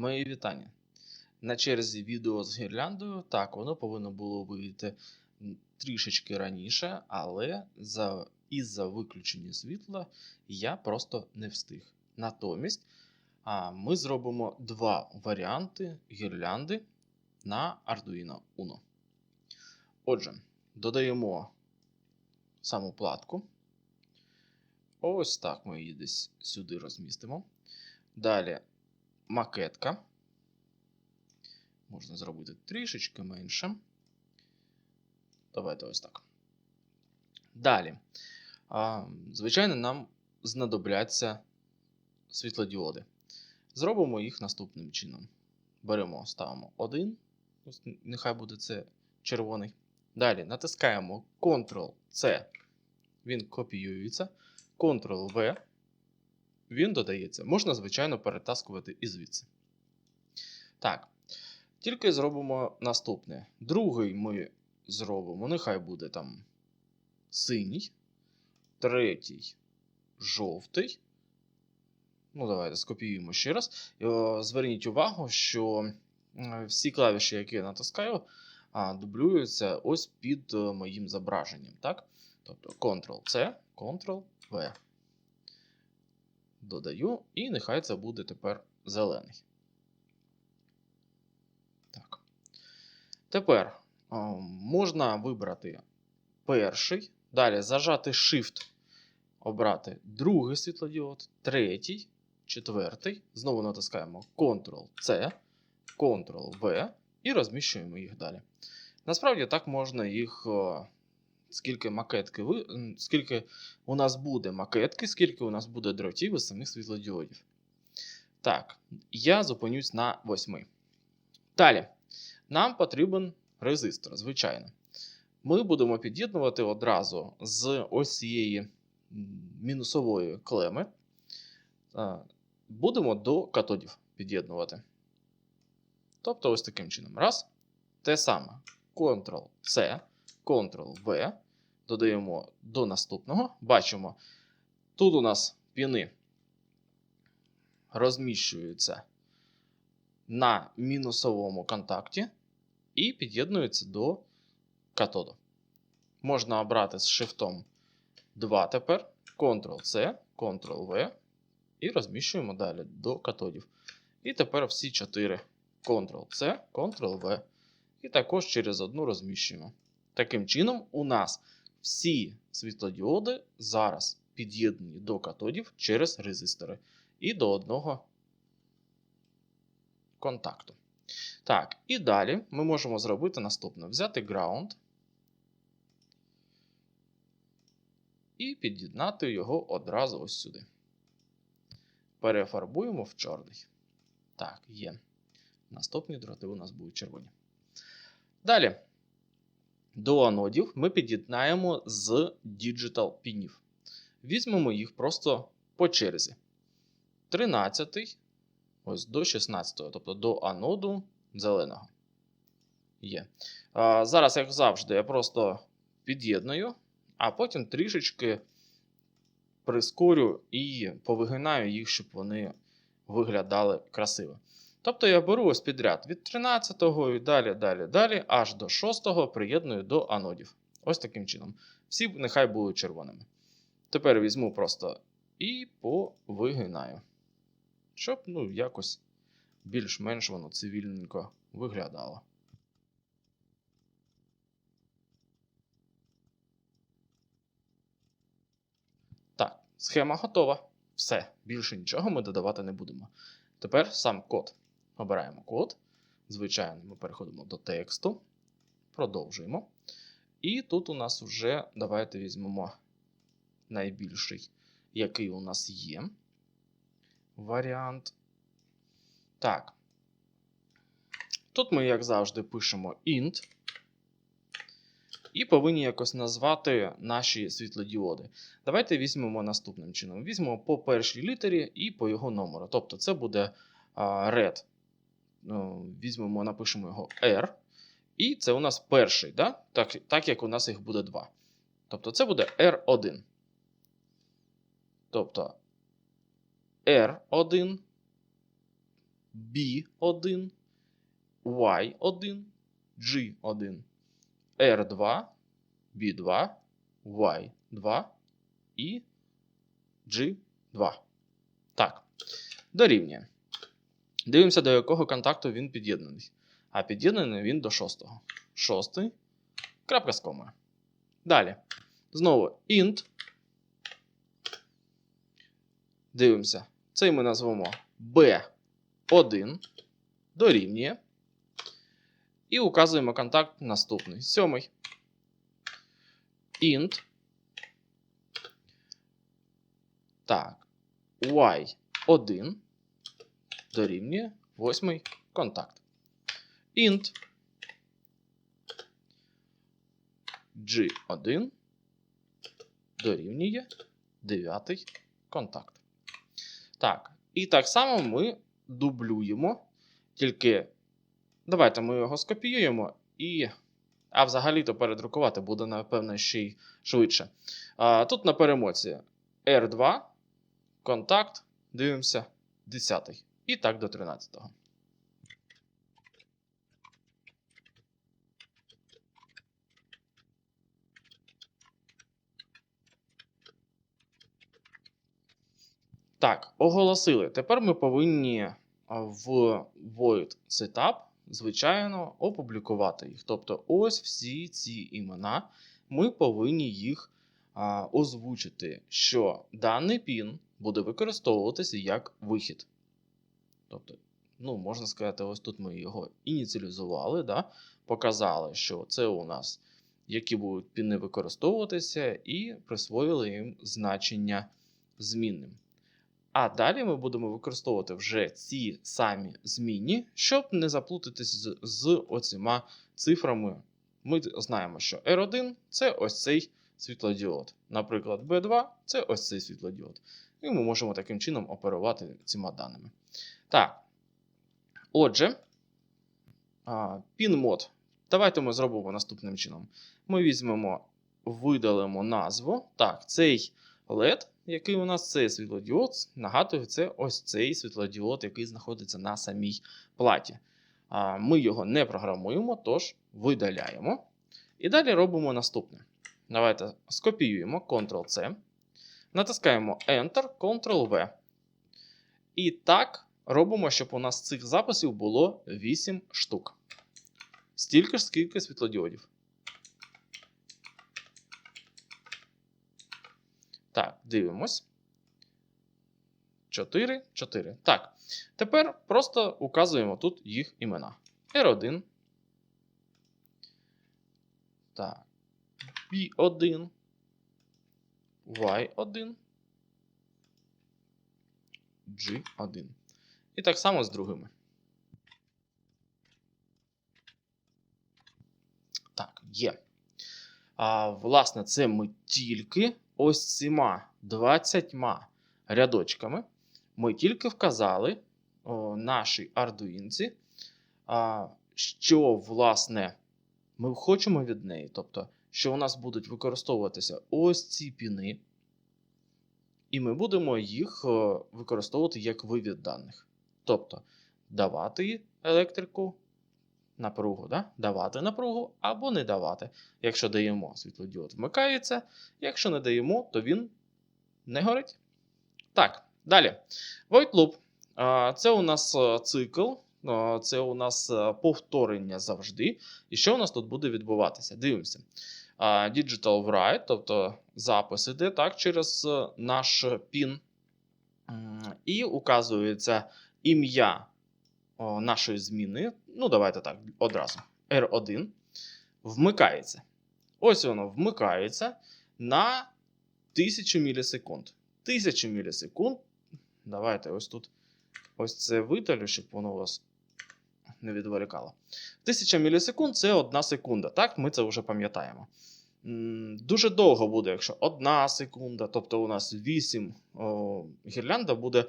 Мої вітання. На черзі відео з гірляндою. Так, воно повинно було вийти трішечки раніше, але за, із-за виключення світла я просто не встиг. Натомість а, ми зробимо два варіанти гірлянди на Arduino Uno. Отже, додаємо саму платку. Ось так ми її десь сюди розмістимо. Далі макетка. Можна зробити трішечки менше. Давайте ось так. Далі. Звичайно, нам знадобляться світлодіоди. Зробимо їх наступним чином. Беремо, ставимо один. Нехай буде це червоний. Далі натискаємо Ctrl-C. Він копіюється. Ctrl-V. Він додається. Можна, звичайно, перетаскувати і звідси. Так. Тільки зробимо наступне. Другий ми зробимо. Нехай буде там синій. Третій жовтий. Ну, давайте скопіюємо ще раз. Зверніть увагу, що е, всі клавіші, які я натискаю, дублюються ось під е, моїм зображенням. Так? Тобто Ctrl-C, Ctrl-V. Додаю, і нехай це буде тепер зелений. Так. Тепер можна вибрати перший, далі зажати Shift, обрати другий світлодіод, третій, четвертий. Знову натискаємо Ctrl-C, Ctrl-V і розміщуємо їх далі. Насправді так можна їх. Скільки макетки ви, скільки у нас буде макетки, скільки у нас буде дротів із самих світлодіодів. Так, я зупинюсь на 8. Далі. Нам потрібен резистор, звичайно. Ми будемо під'єднувати одразу з ось цієї мінусової клеми. Будемо до катодів під'єднувати. Тобто, ось таким чином. Раз. Те саме. Ctrl-C, Ctrl-V. Додаємо до наступного. Бачимо, тут у нас піни розміщуються на мінусовому контакті і під'єднуються до катоду. Можна обрати з шифтом 2 тепер, Ctrl-C, Ctrl-V і розміщуємо далі до катодів. І тепер всі 4 Ctrl-C, Ctrl-V. І також через одну розміщуємо. Таким чином, у нас всі світлодіоди зараз під'єднані до катодів через резистори і до одного контакту. Так, і далі ми можемо зробити наступне: взяти ground і під'єднати його одразу ось сюди. Перефарбуємо в чорний. Так, є. Наступні дроти у нас будуть червоні. Далі. До анодів ми під'єднаємо з Digital пінів. Візьмемо їх просто по черзі. 13 ось до 16, тобто до аноду зеленого. Є. А, Зараз, як завжди, я просто під'єдную, а потім трішечки прискорю і повигинаю їх, щоб вони виглядали красиво. Тобто я беру ось підряд від 13 і далі, далі, далі, аж до 6 приєдную до анодів. Ось таким чином. Всі нехай будуть червоними. Тепер візьму просто і повигинаю. Щоб ну, якось більш-менш воно цивільненько виглядало. Так, схема готова. Все, більше нічого ми додавати не будемо. Тепер сам код. Обираємо код. Звичайно, ми переходимо до тексту. Продовжуємо. І тут у нас вже давайте візьмемо найбільший, який у нас є. Варіант. Так. Тут ми, як завжди, пишемо int. І повинні якось назвати наші світлодіоди. Давайте візьмемо наступним чином. Візьмемо по першій літері і по його номеру. Тобто це буде red. Ну, Візьмемо, напишемо його R. І це у нас перший, да? так, так як у нас їх буде два. Тобто це буде R1. Тобто R1 B1, Y1, G1, R2, B2, Y2 і G2. Так, дорівнює. Дивимося, до якого контакту він під'єднаний. А під'єднаний він до шостого. Шостий. Крапка з комою. Далі. Знову int. Дивимося. Цей ми назвемо B1. Дорівнює. І указуємо контакт наступний. Сьомий. Int. Так. Y1 дорівнює восьмий контакт. Int G1 дорівнює дев'ятий контакт. Так, і так само ми дублюємо. Тільки давайте ми його скопіюємо і. А взагалі-то передрукувати буде, напевно, ще й швидше. А, Тут на перемоці R2, контакт, дивимося, 10. І так до 13. Так, оголосили. Тепер ми повинні в void setup, звичайно, опублікувати їх. Тобто, ось всі ці імена, ми повинні їх а, озвучити, що даний пін буде використовуватися як вихід. Тобто, ну, можна сказати, ось тут ми його ініціалізували, да? показали, що це у нас які будуть піни використовуватися, і присвоїли їм значення змінним. А далі ми будемо використовувати вже ці самі змінні, щоб не заплутатись з, з оціма цифрами. Ми знаємо, що R1 це ось цей світлодіод. Наприклад, B2 це ось цей світлодіод. І ми можемо таким чином оперувати цими даними. Так. Отже, пін-мод. Давайте ми зробимо наступним чином. Ми візьмемо, видалимо назву. Так, цей LED, який у нас цей світлодіод, нагадую, це ось цей світлодіод, який знаходиться на самій платі. Ми його не програмуємо, тож видаляємо. І далі робимо наступне. Давайте скопіюємо Ctrl-C, натискаємо Enter, Ctrl-V. І так робимо, щоб у нас цих записів було 8 штук. Стільки ж, скільки світлодіодів. Так, дивимось. 4, 4. Так. Тепер просто указуємо тут їх імена. R1. Так. B1. Y1. G1. І так само з другими. Так, є. А, Власне, це ми тільки ось цими 20 рядочками. Ми тільки вказали о, нашій ардуїнці, а, що, власне, ми хочемо від неї. Тобто, що у нас будуть використовуватися ось ці піни. І ми будемо їх використовувати як вивід даних. Тобто давати електрику напругу, да? давати напругу або не давати. Якщо даємо світлодіод, вмикається, якщо не даємо, то він не горить. Так, далі. Void loop. Це у нас цикл, це у нас повторення завжди. І що у нас тут буде відбуватися? Дивимося. Digital write, тобто запис іде так, через наш PIN. І указується ім'я нашої зміни. Ну, давайте так, одразу. R1 вмикається. Ось воно вмикається на 1000 мілісекунд. 1000 мілісекунд. Давайте ось тут ось це видалю, щоб воно вас не відволікало. 1000 мілісекунд це 1 секунда. Так, ми це вже пам'ятаємо. Дуже довго буде, якщо 1 секунда, тобто у нас 8 о, гірлянда буде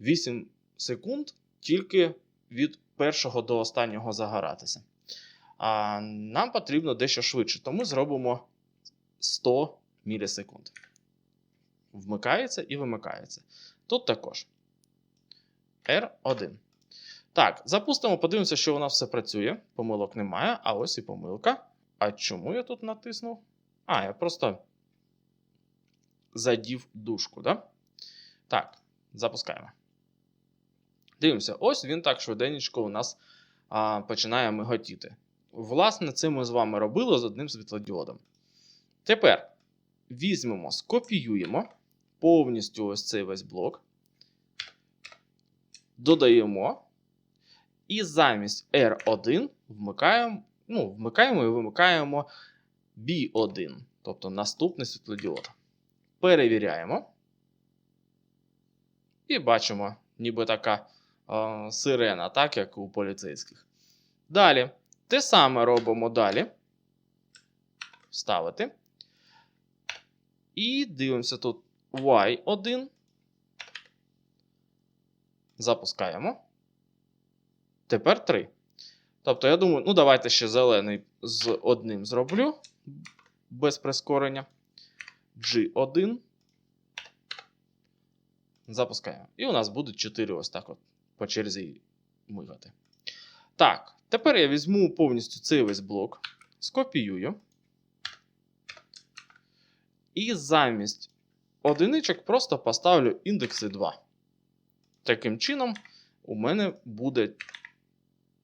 8 секунд тільки від першого до останнього загоратися. А Нам потрібно дещо швидше, тому зробимо 100 мілісекунд. Вмикається і вимикається. Тут також R1. Так, запустимо, подивимося, що у нас все працює. Помилок немає, а ось і помилка. А чому я тут натиснув? А, я просто задів дужку, да? Так, запускаємо. Дивимося, ось він так швиденько у нас а, починає миготіти. Власне, це ми з вами робили з одним світлодіодом. Тепер візьмемо, скопіюємо повністю ось цей весь блок. Додаємо. І замість R1 вмикаємо, ну, вмикаємо і вимикаємо B1, тобто наступний світлодіод. Перевіряємо. І бачимо, ніби така е, сирена, так як у поліцейських. Далі. Те саме робимо далі. Ставити. І дивимося тут Y1. Запускаємо. Тепер 3. Тобто, я думаю, ну давайте ще зелений з одним зроблю. Без прискорення. G1. Запускаємо. І у нас будуть 4 ось так от по черзі мигати. Так, тепер я візьму повністю цей весь блок, скопіюю. І замість одиничок просто поставлю індекси 2. Таким чином, у мене буде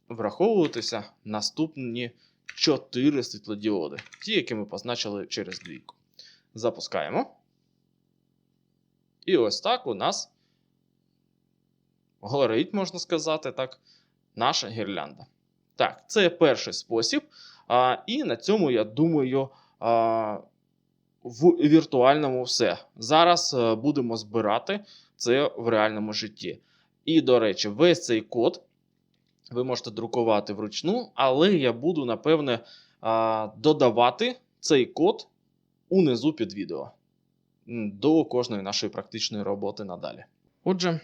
враховуватися наступні 4 світлодіоди. Ті, які ми позначили через двійку. Запускаємо. І ось так у нас горить, можна сказати, так, наша гірлянда. Так, це перший спосіб. А, І на цьому, я думаю, а, в віртуальному все. Зараз а, будемо збирати це в реальному житті. І, до речі, весь цей код ви можете друкувати вручну, але я буду, напевне, додавати цей код унизу під відео до кожної нашої практичної роботи надалі. Отже,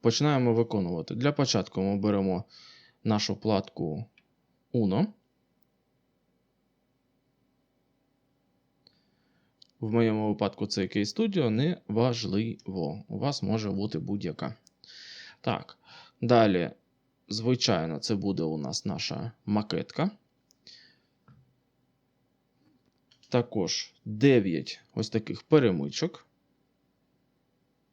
починаємо виконувати. Для початку ми беремо нашу платку Uno. В моєму випадку це Case Studio не важливо. У вас може бути будь-яка. Так, далі, звичайно, це буде у нас наша макетка. Також 9 ось таких перемичок.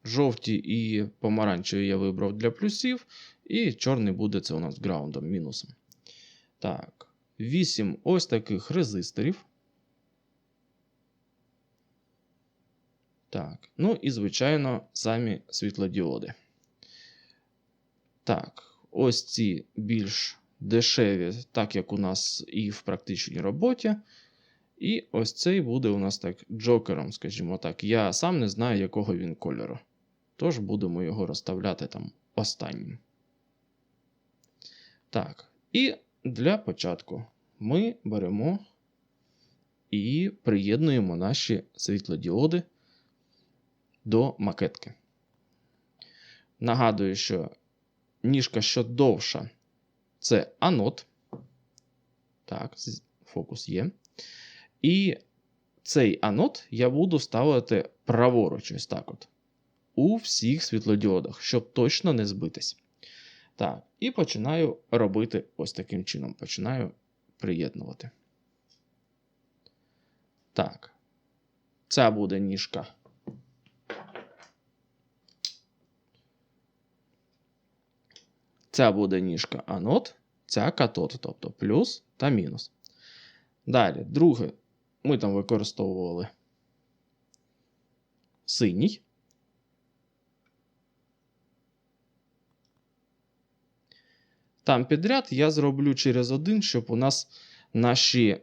Жовті і помаранчеві я вибрав для плюсів. І чорний буде це у нас граундом мінусом. Так, 8 ось таких резисторів. Так, ну і, звичайно, самі світлодіоди. Так, ось ці більш дешеві, так як у нас і в практичній роботі. І ось цей буде у нас так джокером, скажімо так. Я сам не знаю, якого він кольору. Тож будемо його розставляти там останнім. Так, і для початку ми беремо і приєднуємо наші світлодіоди до макетки. Нагадую, що ніжка, що довша, це анод. Так, фокус є. І цей анод я буду ставити праворуч, ось так от. У всіх світлодіодах, щоб точно не збитись. Так, і починаю робити ось таким чином. Починаю приєднувати. Так. Ця буде ніжка. Ця буде ніжка анод, ця катод, тобто плюс та мінус. Далі, друге, ми там використовували синій. Там підряд я зроблю через один, щоб у нас наші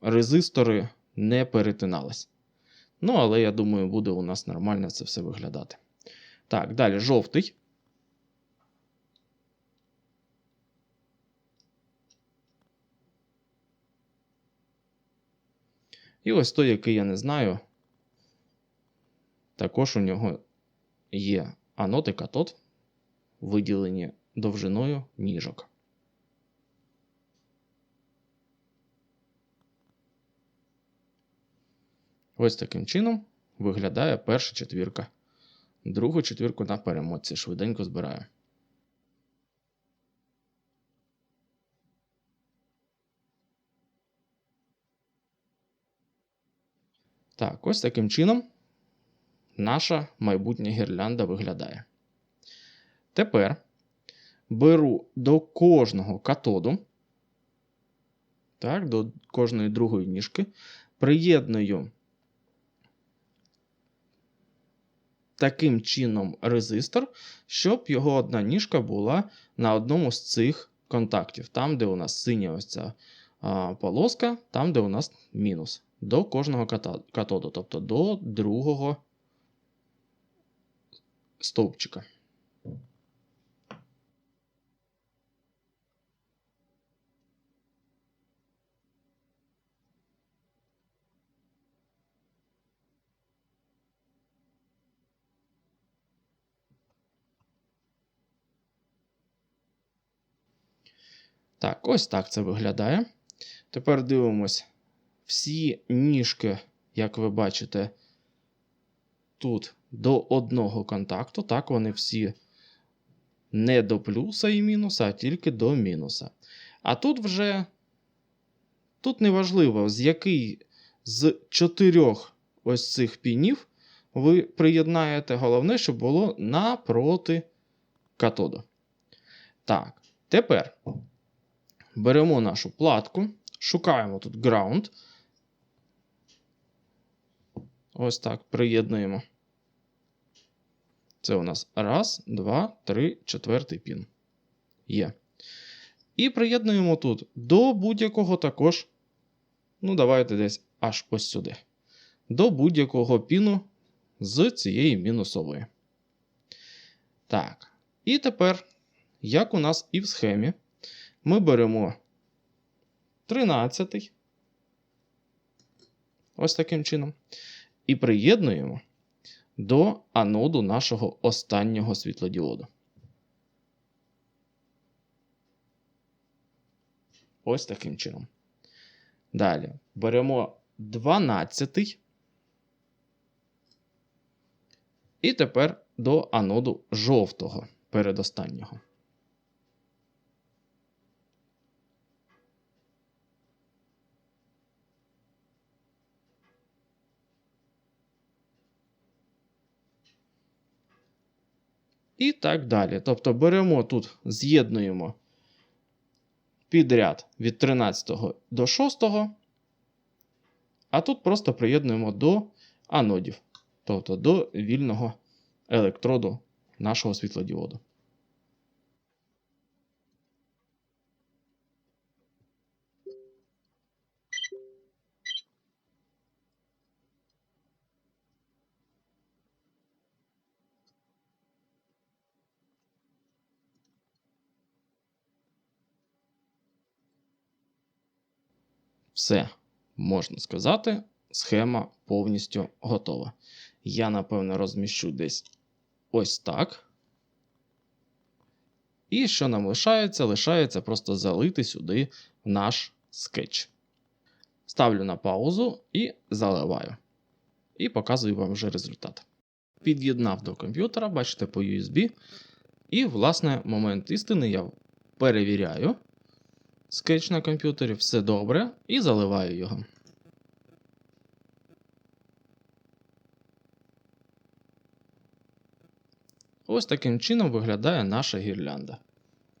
резистори не перетинались. Ну, але я думаю, буде у нас нормально це все виглядати. Так, далі жовтий. І ось той, який я не знаю, також у нього є анод і виділені довжиною ніжок. Ось таким чином виглядає перша четвірка. Другу четвірку на перемотці швиденько збираю. Так, ось таким чином наша майбутня гірлянда виглядає. Тепер беру до кожного катоду, так, до кожної другої ніжки, приєдную таким чином резистор, щоб його одна ніжка була на одному з цих контактів. Там, де у нас синя ось ця а, полоска, там, де у нас мінус. До кожного катоду, тобто до другого стовпчика. Так, ось так це виглядає. Тепер дивимось. Всі ніжки, як ви бачите, тут до одного контакту. Так, вони всі не до плюса і мінуса, а тільки до мінуса. А тут вже тут неважливо, з який з чотирьох ось цих пінів ви приєднаєте. Головне, щоб було напроти катоду. Так, тепер беремо нашу платку, шукаємо тут ground. Ось так приєднуємо. Це у нас раз, два, три, четвертий пін. Є. І приєднуємо тут до будь-якого також. Ну, давайте десь аж ось сюди. До будь-якого піну з цієї мінусової. Так. І тепер, як у нас і в схемі, ми беремо 13. Ось таким чином. І приєднуємо до аноду нашого останнього світлодіоду. Ось таким чином. Далі беремо 12. І тепер до аноду жовтого передостаннього. І так далі. Тобто беремо тут, з'єднуємо підряд від 13 до 6, а тут просто приєднуємо до анодів, тобто до вільного електроду нашого світлодіоду. Все, можна сказати, схема повністю готова. Я, напевно, розміщу десь ось так. І що нам лишається? Лишається просто залити сюди наш скетч. Ставлю на паузу і заливаю. І показую вам вже результат. Під'єднав до комп'ютера, бачите, по USB. І, власне, момент істини я перевіряю скетч на комп'ютері, все добре, і заливаю його. Ось таким чином виглядає наша гірлянда.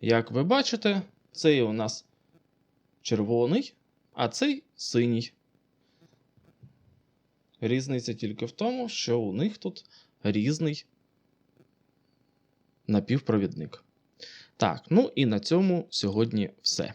Як ви бачите, цей у нас червоний, а цей синій. Різниця тільки в тому, що у них тут різний напівпровідник. Так, ну і на цьому сьогодні все.